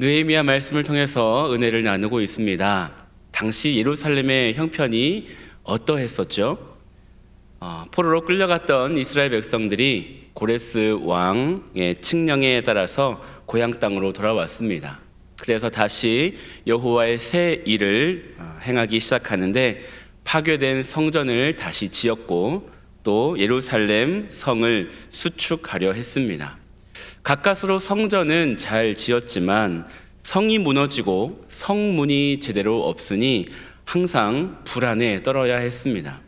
느헤미야 말씀을 통해서 은혜를 나누고 있습니다. 당시 예루살렘의 형편이 어떠했었죠? 어, 포로로 끌려갔던 이스라엘 백성들이 고레스 왕의 칙령에 따라서 고향 땅으로 돌아왔습니다. 그래서 다시 여호와의 새 일을 어, 행하기 시작하는데 파괴된 성전을 다시 지었고 또 예루살렘 성을 수축하려 했습니다. 가까스로 성전은 잘 지었지만 성이 무너지고 성문이 제대로 없으니 항상 불안에 떨어야 했습니다.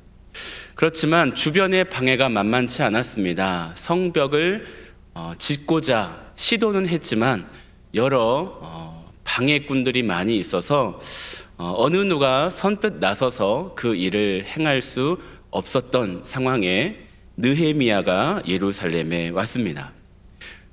그렇지만 주변의 방해가 만만치 않았습니다. 성벽을 어, 짓고자 시도는 했지만 여러 어, 방해꾼들이 많이 있어서 어, 어느 누가 선뜻 나서서 그 일을 행할 수 없었던 상황에 느헤미야가 예루살렘에 왔습니다.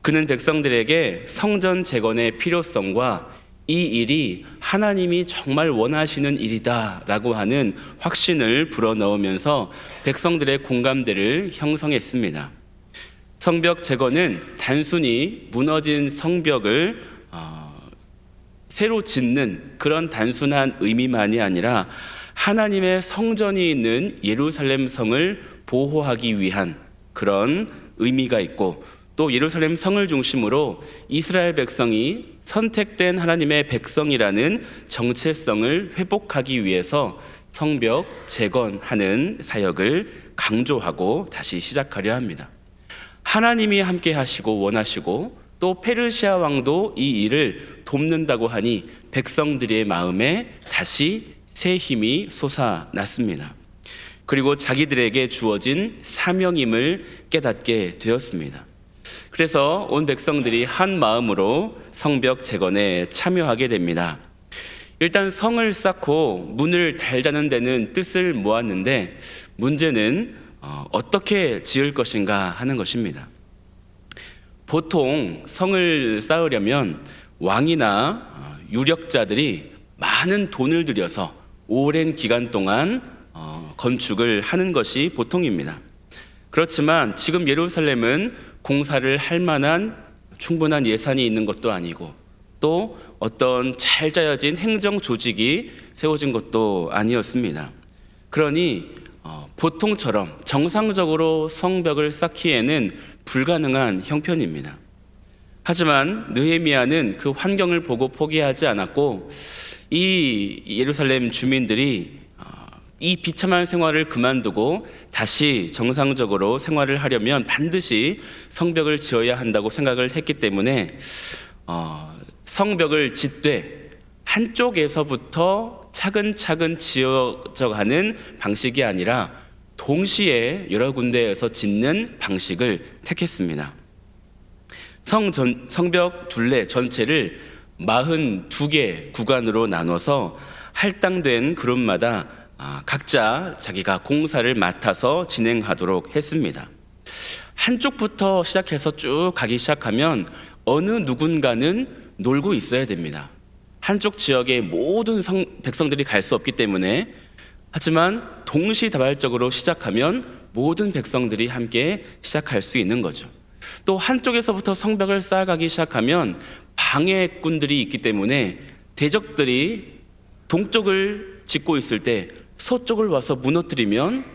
그는 백성들에게 성전 재건의 필요성과 이 일이 하나님이 정말 원하시는 일이다라고 하는 확신을 불어넣으면서 백성들의 공감대를 형성했습니다. 성벽 재건은 단순히 무너진 성벽을 어, 새로 짓는 그런 단순한 의미만이 아니라 하나님의 성전이 있는 예루살렘 성을 보호하기 위한 그런 의미가 있고 또 예루살렘 성을 중심으로 이스라엘 백성이 선택된 하나님의 백성이라는 정체성을 회복하기 위해서 성벽 재건하는 사역을 강조하고 다시 시작하려 합니다. 하나님이 함께 하시고 원하시고 또 페르시아 왕도 이 일을 돕는다고 하니 백성들의 마음에 다시 새 힘이 솟아났습니다. 그리고 자기들에게 주어진 사명임을 깨닫게 되었습니다. 그래서 온 백성들이 한 마음으로 성벽 재건에 참여하게 됩니다. 일단 성을 쌓고 문을 달자는 데는 뜻을 모았는데 문제는 어, 어떻게 지을 것인가 하는 것입니다. 보통 성을 쌓으려면 왕이나 어, 유력자들이 많은 돈을 들여서 오랜 기간 동안 어, 건축을 하는 것이 보통입니다. 그렇지만 지금 예루살렘은 공사를 할 만한 충분한 예산이 있는 것도 아니고 또 어떤 잘 짜여진 행정 조직이 세워진 것도 아니었습니다. 그러니 어, 보통처럼 정상적으로 성벽을 쌓기에는 불가능한 형편입니다. 하지만 느헤미야는 그 환경을 보고 포기하지 않았고 이 예루살렘 주민들이 어, 이 비참한 생활을 그만두고 다시 정상적으로 생활을 하려면 반드시 성벽을 지어야 한다고 생각을 했기 때문에 어, 성벽을 짓되 한쪽에서부터 차근차근 지어져 가는 방식이 아니라 동시에 여러 군데에서 짓는 방식을 택했습니다. 성 전, 성벽 둘레 전체를 42개 구간으로 나눠서 할당된 그룹마다 아, 각자 자기가 공사를 맡아서 진행하도록 했습니다. 한쪽부터 시작해서 쭉 가기 시작하면 어느 누군가는 놀고 있어야 됩니다. 한쪽 지역의 모든 성, 백성들이 갈 수 없기 때문에 하지만 동시다발적으로 시작하면 모든 백성들이 함께 시작할 수 있는 거죠. 또 한쪽에서부터 성벽을 쌓아가기 시작하면 방해꾼들이 있기 때문에 대적들이 동쪽을 짓고 있을 때 서쪽을 와서 무너뜨리면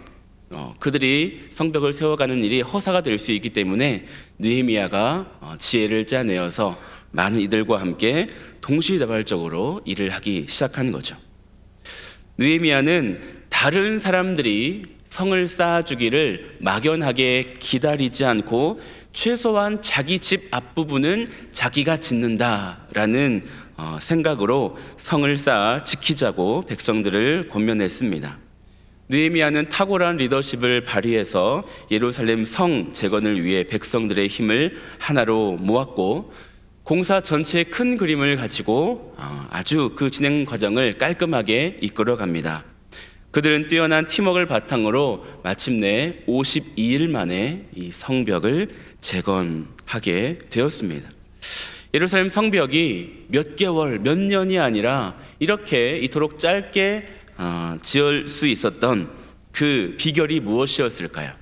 어, 그들이 성벽을 세워가는 일이 허사가 될 수 있기 때문에 느헤미야가 어, 지혜를 짜내어서 많은 이들과 함께 동시다발적으로 일을 하기 시작한 거죠. 느헤미야는 다른 사람들이 성을 쌓아주기를 막연하게 기다리지 않고 최소한 자기 집 앞부분은 자기가 짓는다라는 어, 생각으로 성을 쌓아 지키자고 백성들을 권면했습니다. 느헤미야는 탁월한 리더십을 발휘해서 예루살렘 성 재건을 위해 백성들의 힘을 하나로 모았고 공사 전체의 큰 그림을 가지고 어, 아주 그 진행 과정을 깔끔하게 이끌어 갑니다. 그들은 뛰어난 팀워크를 바탕으로 마침내 52일 만에 이 성벽을 재건하게 되었습니다. 예루살렘 성벽이 몇 개월, 몇 년이 아니라 이렇게 이토록 짧게 어, 지을 수 있었던 그 비결이 무엇이었을까요?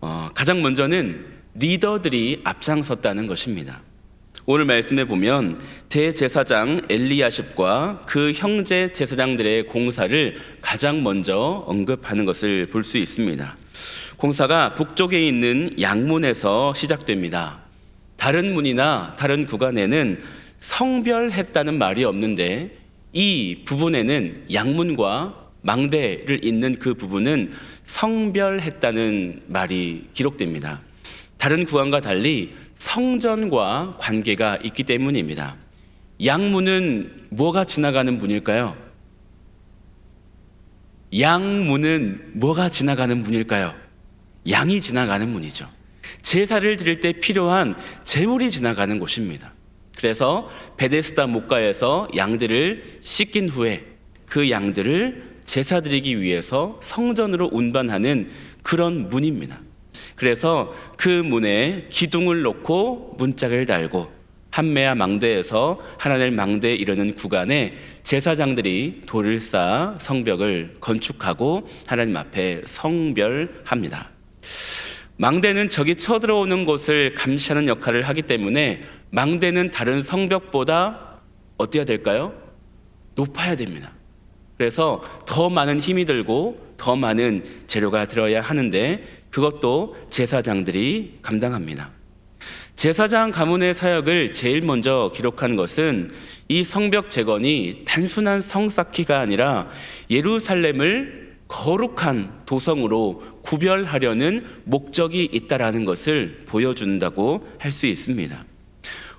어, 가장 먼저는 리더들이 앞장섰다는 것입니다. 오늘 말씀에 보면 대제사장 엘리야십과 그 형제 제사장들의 공사를 가장 먼저 언급하는 것을 볼 수 있습니다. 공사가 북쪽에 있는 양문에서 시작됩니다. 다른 문이나 다른 구간에는 성별했다는 말이 없는데 이 부분에는 양문과 망대를 잇는 그 부분은 성별했다는 말이 기록됩니다. 다른 구간과 달리 성전과 관계가 있기 때문입니다. 양문은 뭐가 지나가는 문일까요? 양문은 뭐가 지나가는 문일까요? 양이 지나가는 문이죠. 제사를 드릴 때 필요한 제물이 지나가는 곳입니다. 그래서 베데스다 목가에서 양들을 씻긴 후에 그 양들을 제사 드리기 위해서 성전으로 운반하는 그런 문입니다. 그래서 그 문에 기둥을 놓고 문짝을 달고 한매야 망대에서 하나님 망대에 이르는 구간에 제사장들이 돌을 쌓아 성벽을 건축하고 하나님 앞에 성별합니다. 망대는 적이 쳐들어오는 곳을 감시하는 역할을 하기 때문에 망대는 다른 성벽보다 어때야 될까요? 높아야 됩니다. 그래서 더 많은 힘이 들고 더 많은 재료가 들어야 하는데 그것도 제사장들이 감당합니다. 제사장 가문의 사역을 제일 먼저 기록한 것은 이 성벽 재건이 단순한 성 쌓기가 아니라 예루살렘을 거룩한 도성으로 구별하려는 목적이 있다라는 것을 보여준다고 할 수 있습니다.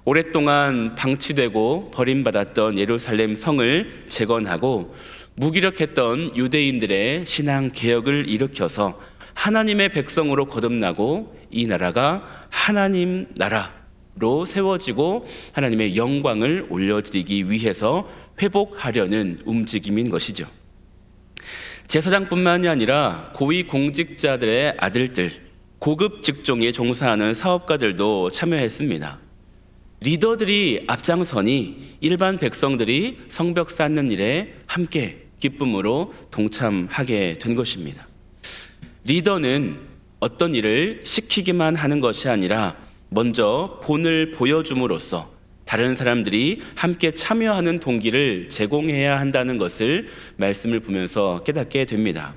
오랫동안 방치되고 버림받았던 예루살렘 성을 재건하고 무기력했던 유대인들의 신앙 개혁을 일으켜서 하나님의 백성으로 거듭나고 이 나라가 하나님 나라로 세워지고 하나님의 영광을 올려드리기 위해서 회복하려는 움직임인 것이죠. 제사장뿐만이 아니라 고위 공직자들의 아들들, 고급 직종에 종사하는 사업가들도 참여했습니다. 리더들이 앞장서니 일반 백성들이 성벽 쌓는 일에 함께 기쁨으로 동참하게 된 것입니다. 리더는 어떤 일을 시키기만 하는 것이 아니라 먼저 본을 보여줌으로써 다른 사람들이 함께 참여하는 동기를 제공해야 한다는 것을 말씀을 보면서 깨닫게 됩니다.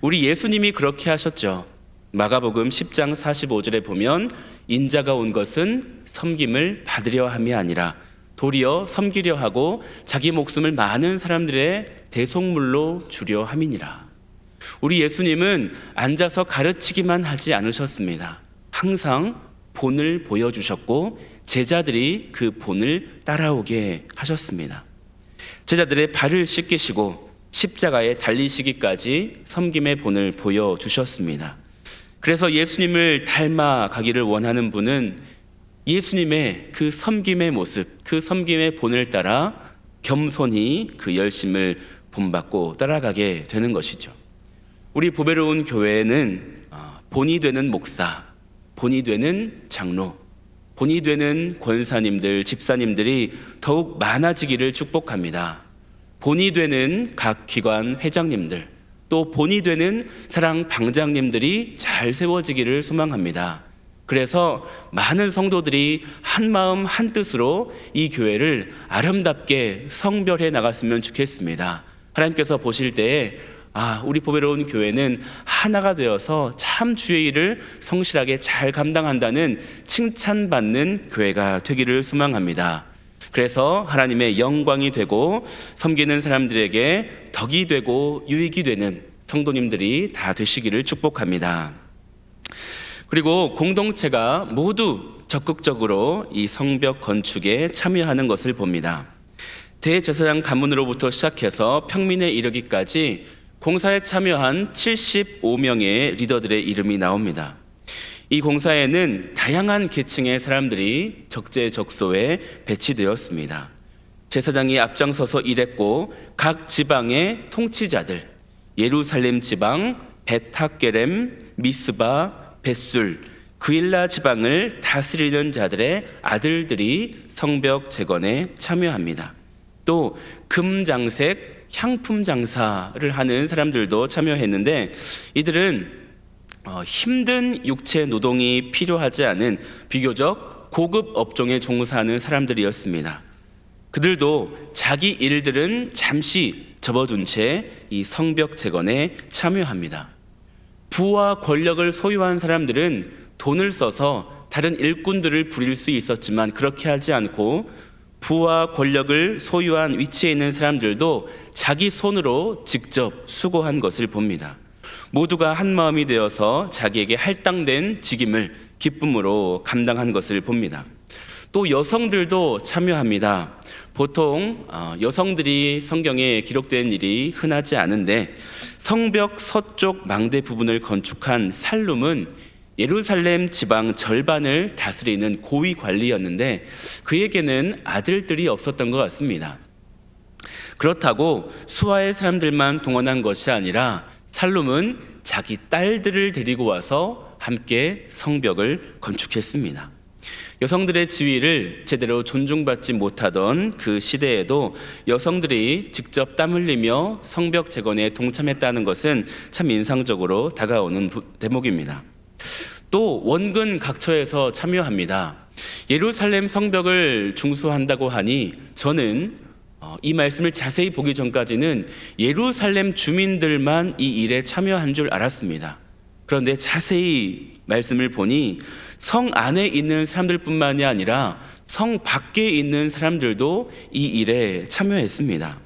우리 예수님이 그렇게 하셨죠. 마가복음 10장 45절에 보면 인자가 온 것은 섬김을 받으려 함이 아니라 도리어 섬기려 하고 자기 목숨을 많은 사람들의 대속물로 주려 함이니라. 우리 예수님은 앉아서 가르치기만 하지 않으셨습니다. 항상 본을 보여주셨고 제자들이 그 본을 따라오게 하셨습니다. 제자들의 발을 씻기시고 십자가에 달리시기까지 섬김의 본을 보여주셨습니다. 그래서 예수님을 닮아가기를 원하는 분은 예수님의 그 섬김의 모습, 그 섬김의 본을 따라 겸손히 그 열심을 본받고 따라가게 되는 것이죠. 우리 보배로운 교회는 어, 본이 되는 목사, 본이 되는 장로, 본이 되는 권사님들, 집사님들이 더욱 많아지기를 축복합니다. 본이 되는 각 기관 회장님들, 또 본이 되는 사랑 방장님들이 잘 세워지기를 소망합니다. 그래서 많은 성도들이 한 마음 한 뜻으로 이 교회를 아름답게 성별해 나갔으면 좋겠습니다. 하나님께서 보실 때에 아, 우리 보배로운 교회는 하나가 되어서 참 주의 일을 성실하게 잘 감당한다는 칭찬받는 교회가 되기를 소망합니다. 그래서 하나님의 영광이 되고 섬기는 사람들에게 덕이 되고 유익이 되는 성도님들이 다 되시기를 축복합니다. 그리고 공동체가 모두 적극적으로 이 성벽 건축에 참여하는 것을 봅니다. 대제사장 가문으로부터 시작해서 평민에 이르기까지 공사에 참여한 75명의 리더들의 이름이 나옵니다. 이 공사에는 다양한 계층의 사람들이 적재적소에 배치되었습니다. 제사장이 앞장서서 일했고 각 지방의 통치자들, 예루살렘 지방, 베타게렘, 미스바, 벳술, 그일라 지방을 다스리는 자들의 아들들이 성벽 재건에 참여합니다. 또 금장색 향품 장사를 하는 사람들도 참여했는데 이들은 어, 힘든 육체 노동이 필요하지 않은 비교적 고급 업종에 종사하는 사람들이었습니다. 그들도 자기 일들은 잠시 접어둔 채 이 성벽 재건에 참여합니다. 부와 권력을 소유한 사람들은 돈을 써서 다른 일꾼들을 부릴 수 있었지만 그렇게 하지 않고 부와 권력을 소유한 위치에 있는 사람들도 자기 손으로 직접 수고한 것을 봅니다. 모두가 한 마음이 되어서 자기에게 할당된 직임을 기쁨으로 감당한 것을 봅니다. 또 여성들도 참여합니다. 보통 어, 여성들이 성경에 기록된 일이 흔하지 않은데 성벽 서쪽 망대 부분을 건축한 살룸은 예루살렘 지방 절반을 다스리는 고위 관리였는데 그에게는 아들들이 없었던 것 같습니다. 그렇다고 수하의 사람들만 동원한 것이 아니라 살룸은 자기 딸들을 데리고 와서 함께 성벽을 건축했습니다. 여성들의 지위를 제대로 존중받지 못하던 그 시대에도 여성들이 직접 땀 흘리며 성벽 재건에 동참했다는 것은 참 인상적으로 다가오는 부- 대목입니다. 또 원근 각처에서 참여합니다. 예루살렘 성벽을 중수한다고 하니 저는 어, 이 말씀을 자세히 보기 전까지는 예루살렘 주민들만 이 일에 참여한 줄 알았습니다. 그런데 자세히 말씀을 보니 성 안에 있는 사람들뿐만이 아니라 성 밖에 있는 사람들도 이 일에 참여했습니다.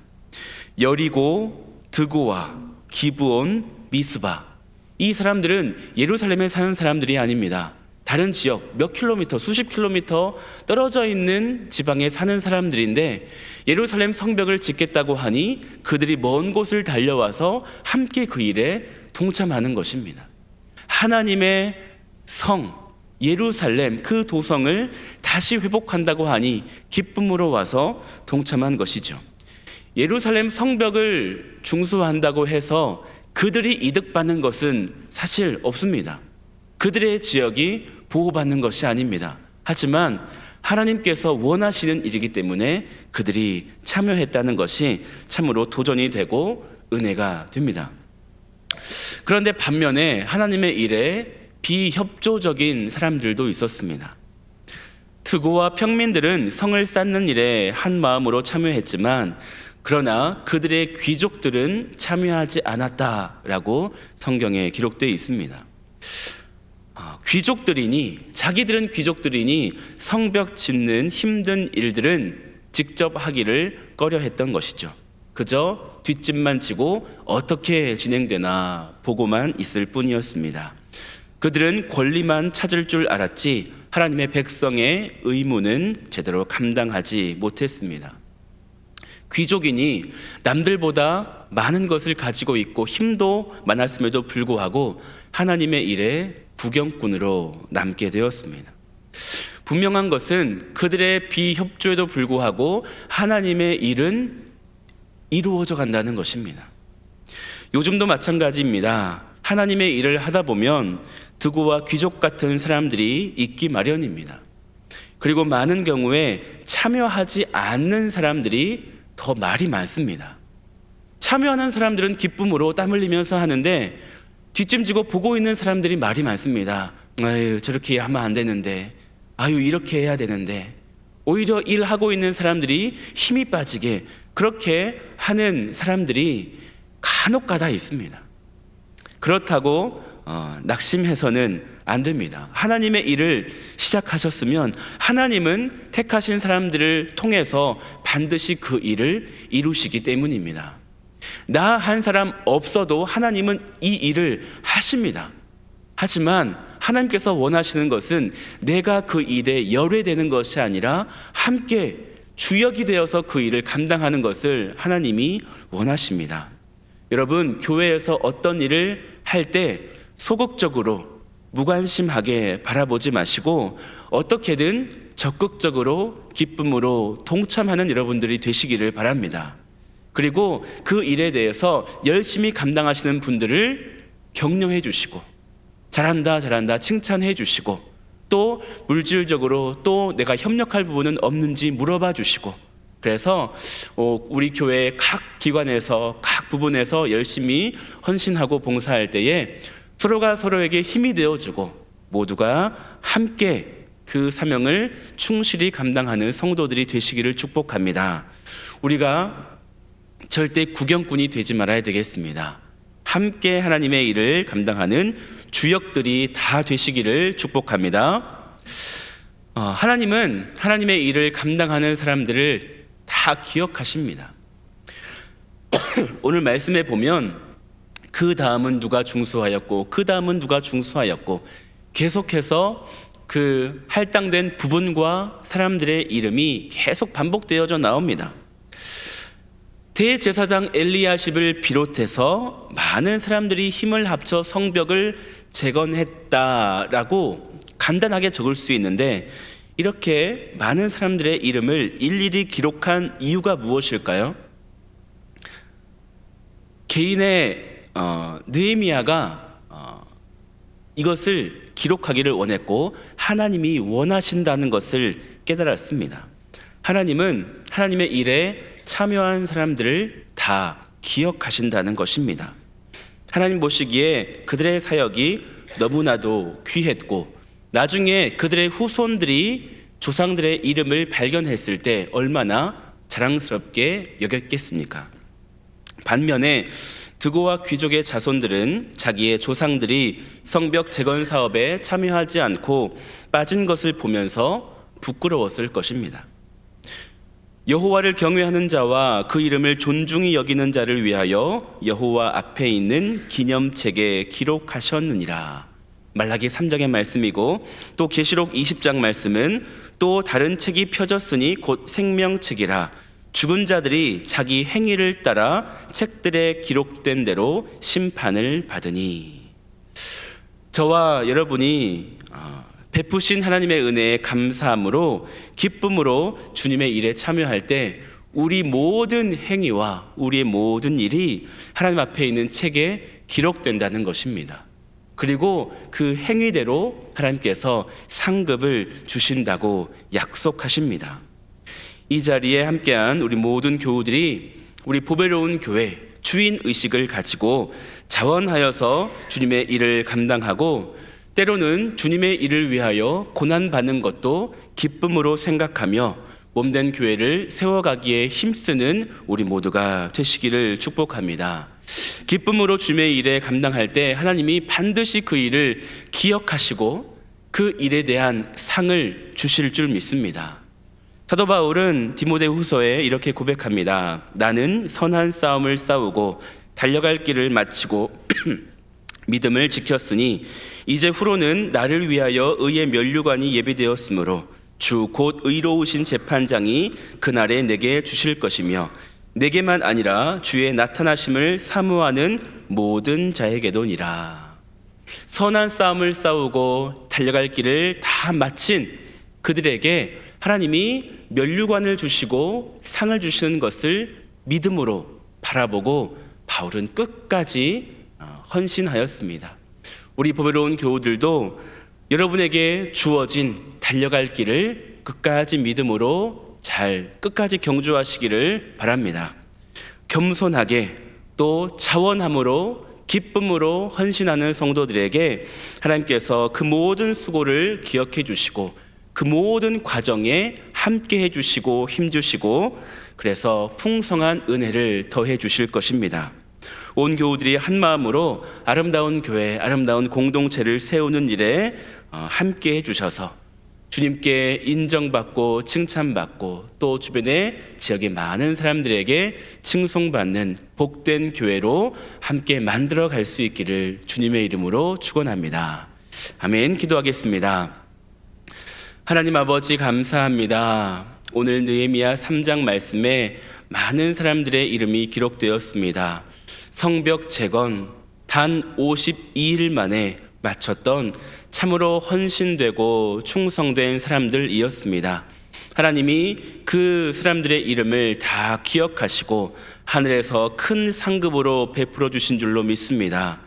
여리고, 드고와, 기브온, 미스바 이 사람들은 예루살렘에 사는 사람들이 아닙니다. 다른 지역 몇 킬로미터, 수십 킬로미터 떨어져 있는 지방에 사는 사람들인데 예루살렘 성벽을 짓겠다고 하니 그들이 먼 곳을 달려와서 함께 그 일에 동참하는 것입니다. 하나님의 성 예루살렘 그 도성을 다시 회복한다고 하니 기쁨으로 와서 동참한 것이죠. 예루살렘 성벽을 중수한다고 해서 그들이 이득받는 것은 사실 없습니다. 그들의 지역이 보호받는 것이 아닙니다. 하지만 하나님께서 원하시는 일이기 때문에 그들이 참여했다는 것이 참으로 도전이 되고 은혜가 됩니다. 그런데 반면에 하나님의 일에 비협조적인 사람들도 있었습니다. 트고와 평민들은 성을 쌓는 일에 한 마음으로 참여했지만 그러나 그들의 귀족들은 참여하지 않았다라고 성경에 기록되어 있습니다. 아, 귀족들이니 자기들은 귀족들이니 성벽 짓는 힘든 일들은 직접 하기를 꺼려했던 것이죠. 그저 뒷짐만 지고 어떻게 진행되나 보고만 있을 뿐이었습니다. 그들은 권리만 찾을 줄 알았지 하나님의 백성의 의무는 제대로 감당하지 못했습니다. 귀족이니 남들보다 많은 것을 가지고 있고 힘도 많았음에도 불구하고 하나님의 일에 구경꾼으로 남게 되었습니다. 분명한 것은 그들의 비협조에도 불구하고 하나님의 일은 이루어져 간다는 것입니다. 요즘도 마찬가지입니다. 하나님의 일을 하다 보면 드고와 귀족 같은 사람들이 있기 마련입니다. 그리고 많은 경우에 참여하지 않는 사람들이 더 말이 많습니다. 참여하는 사람들은 기쁨으로 땀 흘리면서 하는데 뒷짐지고 보고 있는 사람들이 말이 많습니다. 아유, 저렇게 하면 안 되는데. 아유, 이렇게 해야 되는데. 오히려 일하고 있는 사람들이 힘이 빠지게 그렇게 하는 사람들이 간혹 가다 있습니다. 그렇다고 어, 낙심해서는 안 됩니다. 하나님의 일을 시작하셨으면 하나님은 택하신 사람들을 통해서 반드시 그 일을 이루시기 때문입니다. 나 한 사람 없어도 하나님은 이 일을 하십니다. 하지만 하나님께서 원하시는 것은 내가 그 일에 열애되는 것이 아니라 함께 주역이 되어서 그 일을 감당하는 것을 하나님이 원하십니다. 여러분, 교회에서 어떤 일을 할 때 소극적으로 무관심하게 바라보지 마시고 어떻게든 적극적으로 기쁨으로 동참하는 여러분들이 되시기를 바랍니다. 그리고 그 일에 대해서 열심히 감당하시는 분들을 격려해 주시고 잘한다 잘한다 칭찬해 주시고 또 물질적으로 또 내가 협력할 부분은 없는지 물어봐 주시고 그래서 어, 우리 교회 각 기관에서 각 부분에서 열심히 헌신하고 봉사할 때에 서로가 서로에게 힘이 되어주고 모두가 함께 그 사명을 충실히 감당하는 성도들이 되시기를 축복합니다. 우리가 절대 구경꾼이 되지 말아야 되겠습니다. 함께 하나님의 일을 감당하는 주역들이 다 되시기를 축복합니다. 어, 하나님은 하나님의 일을 감당하는 사람들을 다 기억하십니다. 오늘 말씀에 보면 그 다음은 누가 중수하였고 그 다음은 누가 중수하였고 계속해서 그 할당된 부분과 사람들의 이름이 계속 반복되어져 나옵니다. 대제사장 엘리야십을 비롯해서 많은 사람들이 힘을 합쳐 성벽을 재건했다라고 간단하게 적을 수 있는데 이렇게 많은 사람들의 이름을 일일이 기록한 이유가 무엇일까요? 개인의 어, 느헤미야가 어, 이것을 기록하기를 원했고 하나님이 원하신다는 것을 깨달았습니다. 하나님은 하나님의 일에 참여한 사람들을 다 기억하신다는 것입니다. 하나님 보시기에 그들의 사역이 너무나도 귀했고 나중에 그들의 후손들이 조상들의 이름을 발견했을 때 얼마나 자랑스럽게 여겼겠습니까? 반면에 드고와 귀족의 자손들은 자기의 조상들이 성벽 재건 사업에 참여하지 않고 빠진 것을 보면서 부끄러웠을 것입니다. 여호와를 경외하는 자와 그 이름을 존중히 여기는 자를 위하여 여호와 앞에 있는 기념책에 기록하셨느니라. 말라기 3장의 말씀이고 또 계시록 20장 말씀은 또 다른 책이 펴졌으니 곧 생명책이라 죽은 자들이 자기 행위를 따라 책들에 기록된 대로 심판을 받으니 저와 여러분이 어, 베푸신 하나님의 은혜에 감사함으로 기쁨으로 주님의 일에 참여할 때 우리 모든 행위와 우리의 모든 일이 하나님 앞에 있는 책에 기록된다는 것입니다. 그리고 그 행위대로 하나님께서 상급을 주신다고 약속하십니다. 이 자리에 함께한 우리 모든 교우들이 우리 보배로운 교회 주인 의식을 가지고 자원하여서 주님의 일을 감당하고 때로는 주님의 일을 위하여 고난 받는 것도 기쁨으로 생각하며 몸된 교회를 세워가기에 힘쓰는 우리 모두가 되시기를 축복합니다. 기쁨으로 주님의 일에 감당할 때 하나님이 반드시 그 일을 기억하시고 그 일에 대한 상을 주실 줄 믿습니다. 사도 바울은 디모데 후서에 이렇게 고백합니다. 나는 선한 싸움을 싸우고 달려갈 길을 마치고 믿음을 지켰으니 이제 후로는 나를 위하여 의의 면류관이 예비되었으므로 주 곧 의로우신 재판장이 그날에 내게 주실 것이며 내게만 아니라 주의 나타나심을 사모하는 모든 자에게도니라. 선한 싸움을 싸우고 달려갈 길을 다 마친 그들에게 하나님이 면류관을 주시고 상을 주시는 것을 믿음으로 바라보고 바울은 끝까지 어, 헌신하였습니다. 우리 보배로운 교우들도 여러분에게 주어진 달려갈 길을 끝까지 믿음으로 잘 끝까지 경주하시기를 바랍니다. 겸손하게 또 자원함으로 기쁨으로 헌신하는 성도들에게 하나님께서 그 모든 수고를 기억해 주시고 그 모든 과정에 함께 해 주시고 힘 주시고 그래서 풍성한 은혜를 더해 주실 것입니다. 온 교우들이 한 마음으로 아름다운 교회, 아름다운 공동체를 세우는 일에 어, 함께 해 주셔서 주님께 인정받고 칭찬받고 또 주변의 지역의 많은 사람들에게 칭송받는 복된 교회로 함께 만들어 갈 수 있기를 주님의 이름으로 축원합니다. 아멘. 기도하겠습니다. 하나님 아버지 감사합니다. 오늘 느헤미야 3장 말씀에 많은 사람들의 이름이 기록되었습니다. 성벽 재건 단 52일 만에 마쳤던 참으로 헌신되고 충성된 사람들이었습니다. 하나님이 그 사람들의 이름을 다 기억하시고 하늘에서 큰 상급으로 베풀어 주신 줄로 믿습니다.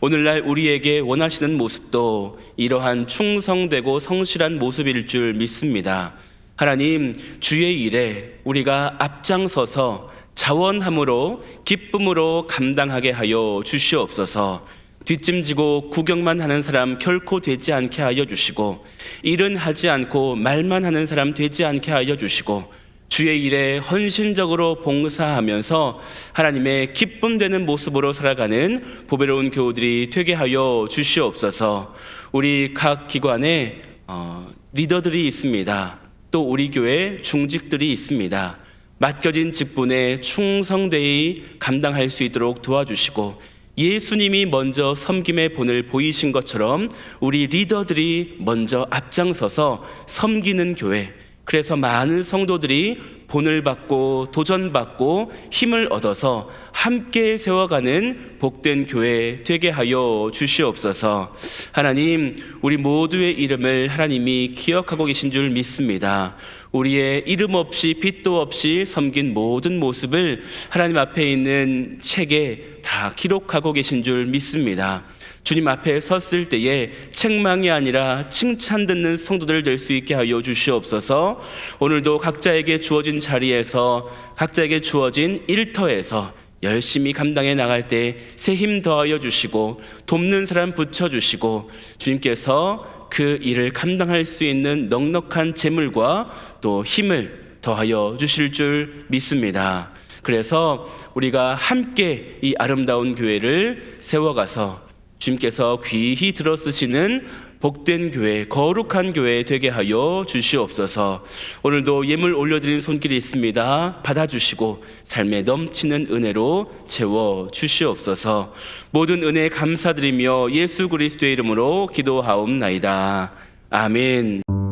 오늘날 우리에게 원하시는 모습도 이러한 충성되고 성실한 모습일 줄 믿습니다. 하나님, 주의 일에 우리가 앞장서서 자원함으로 기쁨으로 감당하게 하여 주시옵소서. 뒷짐지고 구경만 하는 사람 결코 되지 않게 하여 주시고 일은 하지 않고 말만 하는 사람 되지 않게 하여 주시고 주의 일에 헌신적으로 봉사하면서 하나님의 기쁨 되는 모습으로 살아가는 보배로운 교우들이 되게 하여 주시옵소서. 우리 각 기관에 어, 리더들이 있습니다. 또 우리 교회 중직들이 있습니다. 맡겨진 직분에 충성되이 감당할 수 있도록 도와주시고 예수님이 먼저 섬김의 본을 보이신 것처럼 우리 리더들이 먼저 앞장서서 섬기는 교회 그래서 많은 성도들이 본을 받고 도전받고 힘을 얻어서 함께 세워가는 복된 교회 되게 하여 주시옵소서. 하나님, 우리 모두의 이름을 하나님이 기억하고 계신 줄 믿습니다. 우리의 이름 없이 빛도 없이 섬긴 모든 모습을 하나님 앞에 있는 책에 다 기록하고 계신 줄 믿습니다. 주님 앞에 섰을 때에 책망이 아니라 칭찬 듣는 성도들 될 수 있게 하여 주시옵소서. 오늘도 각자에게 주어진 자리에서 각자에게 주어진 일터에서 열심히 감당해 나갈 때 새 힘 더하여 주시고 돕는 사람 붙여 주시고 주님께서 그 일을 감당할 수 있는 넉넉한 재물과 또 힘을 더하여 주실 줄 믿습니다. 그래서 우리가 함께 이 아름다운 교회를 세워가서 주님께서 귀히 들어쓰시는 복된 교회, 거룩한 교회 되게 하여 주시옵소서. 오늘도 예물 올려드린 손길이 있습니다. 받아주시고 삶에 넘치는 은혜로 채워 주시옵소서. 모든 은혜 감사드리며 예수 그리스도의 이름으로 기도하옵나이다. 아멘.